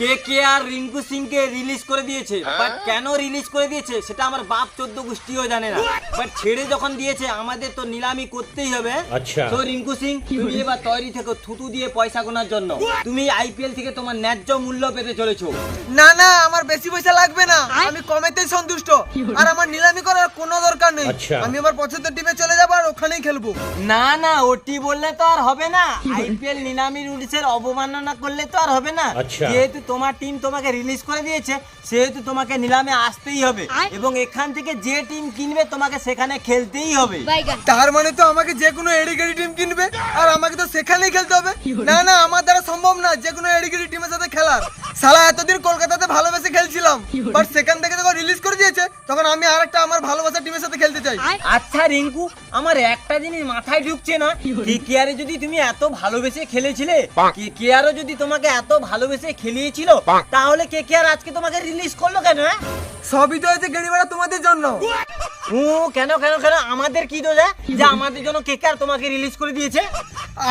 কে কে আর রিঙ্কু সিং কে রিলিজ করে দিয়েছে বাট কেন রিলিজ করে দিয়েছে সেটা আমার বাপ চোদ্দ গোষ্ঠীও জানে না। বাট ছেড়ে যখন দিয়েছে আমাদের তো নিলামি করতেই হবে। আচ্ছা। তো রিঙ্কু সিং তুমি এবার তৈরি থেকো থুতু দিয়ে পয়সা গোনার জন্য। তুমি আইপিএল থেকে তোমার ন্যায্য মূল্য পেতে চলেছো। না না আমার বেশি পয়সা লাগবে না। আমি কমেতেই সন্তুষ্ট। আর আমার নিলামি করার কোনো নেই। আচ্ছা। আমি আমার পছন্দের টিমে চলে যাব আর ওখানেই খেলব। না না ওটি বললে তো আর হবে না। আইপিএল নিলামি রুলসের অবমাননা করলে তো আর হবে না। আচ্ছা। যেহেতু তোমার টিম তোমাকে রিলিজ করে দিয়েছে সেহেতু তোমাকে নিলামে আসতেই হবে। এবং এখান থেকে যে টিম কিনবে তোমাকে সেখানে খেলতেই হবে। বাইগান তার মানে তো আমাকে যে কোনো এডিগেডি টিম কিনবে আর আমাকে তো সেখানেই খেলতে হবে? না না আমার দ্বারা সম্ভব না যে কোনো এডিগেডি টিমের সাথে খেলার। সালা এতদিন কলকাতাতে ভালোবেসে খেলছিলাম। বাট সেখান থেকে যখন রিলিজ করে দিয়েছে তখন আমি আরেকটা আমার ভালোবাসা টিমের সাথে খেলতে চাই। আচ্ছা রিঙ্কু আমার একটা জিনিস মাথায় ঢুকছে না? কেকেআরে যদি তুমি এত ভালোবেসে খেলেছিলে কেকেআরও যদি তোমাকে এত ভালোবেসে খেলিয়েছিল তাহলে কেকেআর আজকে তোমাকে রিলিজ করল কেন হ্যাঁ? সবই তো হয়েছে গেড়ি তোমাদের জন্য। ও কেন কেন কেন? আমাদের কি দোষ হ্যাঁ? যে আমাদের জন্য কেকেআর তোমাকে রিলিজ করে দিয়েছে?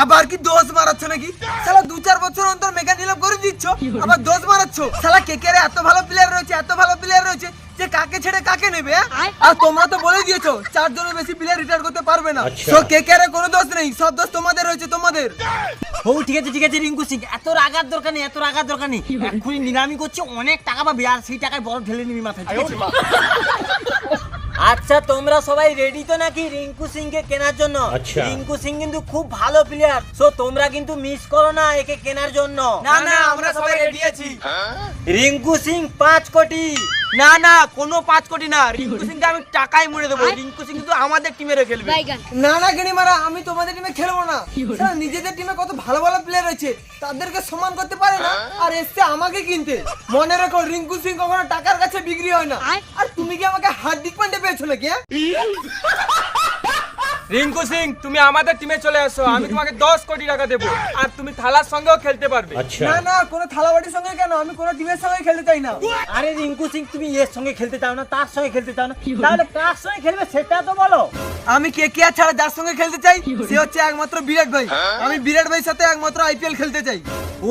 আবার কি দোষ মারাচ্ছ নাকি? সালা দু চার বছর অন্তর মেগা নিলাম করে দিচ্ছ? আবার দোষ মারাচ্ছ সালা কেকেরে এত ভালো প্লেয়ার রয়েছে এত ভালো প্লেয়ার রয়েছে যে কাকে ছেড়ে কাকে নেবে হ্যাঁ? আর তোমরা তো বলে দিয়েছ চারজনের বেশি প্লেয়ার রিটায়ার করতে পারবে না। আচ্ছা। তো কেকেরে কোনো দোষ নেই সব দোষ তোমাদের রয়েছে তোমাদের। ও ঠিক আছে ঠিক আছে রিঙ্কু সিং এত রাগার দরকার নেই এত রাগার দরকার নেই। এক্ষুনি নিলামি করছে অনেক টাকা পাবি আর সেই টাকায় বরফ ঢেলে নিবি মাথায়? আচ্ছা তোমরা সবাই রেডি তো নাকি রিঙ্কু সিং কে কেনার জন্য? আচ্ছা। রিঙ্কু সিং কিন্তু খুব ভালো প্লেয়ার সো তোমরা কিন্তু মিস করো না একে কেনার জন্য। না না আমরা সবাই রেডি আছি। রিঙ্কু সিং পাঁচ কোটি। না না কোনো পাঁচ কোটি না। রিঙ্কু সিংকে আমি টাকাই মরে দেবো। রিঙ্কু সিং কিন্তু আমাদের টিমে খেলবে। না না না গেনিমারা আমি তোমাদের টিমে খেলব না। নিজেদের টিমে কত ভালো ভালো প্লেয়ার আছে তাদেরকে সমান করতে পারে না আর এসছে আমাকে কিনতে। মনে রেখো রিঙ্কু সিং কখনো টাকার কাছে বিক্রি হয় না। আর তুমি কি আমাকে হার্দিক পান্ডে পেয়েছ নাকি হ্যাঁ? রিঙ্কু সিং তুমি আমাদের টিমে চলে আসো। আমি তোমাকে দশ কোটি টাকা দেবো। আর তুমি থালার সঙ্গেও খেলতে পারবে। আচ্ছা। না না কোনো থালাবাটির সঙ্গে কেন? আমি কোনো টিমের সঙ্গে খেলতে চাই না। আরে রিঙ্কু সিং তুমি এর সঙ্গে খেলতে চাও না তার সঙ্গে খেলতে চাও না। তাহলে কার সঙ্গে খেলবে সেটা তো বলো। আমি কে কে ছাড়া যার সঙ্গে খেলতে চাই সে হচ্ছে একমাত্র বিরাট ভাই। আমি বিরাট ভাইয়ের সাথে একমাত্র আইপিএল খেলতে চাই।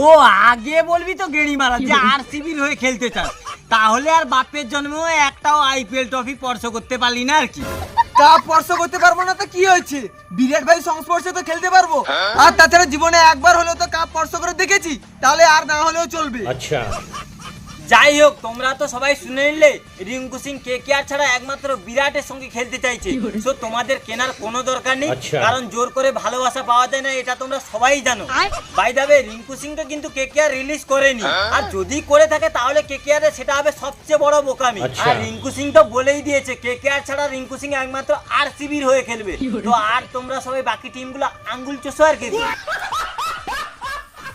ও আগে বলবি তো গেড়ি মারা যে আরসিবির হয়ে খেলতে চাস। তাহলে আর বাপের জন্মেও একটাও আইপিএল ট্রফি স্পর্শ করতে পারলি না আর কি। তা স্পর্শ করতে পারব না তো কি হয়েছে? বিরাট ভাই সংস্পর্শে তো খেলতে পারব। আর তাছাড়া জীবনে একবার হলেও তো কাপ স্পর্শ করে দেখেছি তাহলে আর না হলেও চলবে। আচ্ছা। যাই হোক তোমরা তো সবাই শুনে নিলে রিঙ্কু সিং কে কে আর ছাড়া একমাত্র বিরাটের সঙ্গে খেলতে চাইছে। তো তোমাদের কেনার কোনো দরকার নেই আচ্ছা। কারণ জোর করে ভালোবাসা পাওয়া যায় না এটা তোমরা সবাই জানো। বাই দাবে রিঙ্কু সিং তো কিন্তু কে কে আর রিলিজ করেনি। আর যদি করে থাকে তাহলে কে কে আর সেটা হবে সবচেয়ে বড় বোকামি। আচ্ছা। আর রিঙ্কু সিং তো বলেই দিয়েছে কে কে আর ছাড়া রিঙ্কু সিং একমাত্র আর সিবির হয়ে খেলবে। তো আর তোমরা সবাই বাকি টিমগুলো আঙ্গুল চষো আর কি?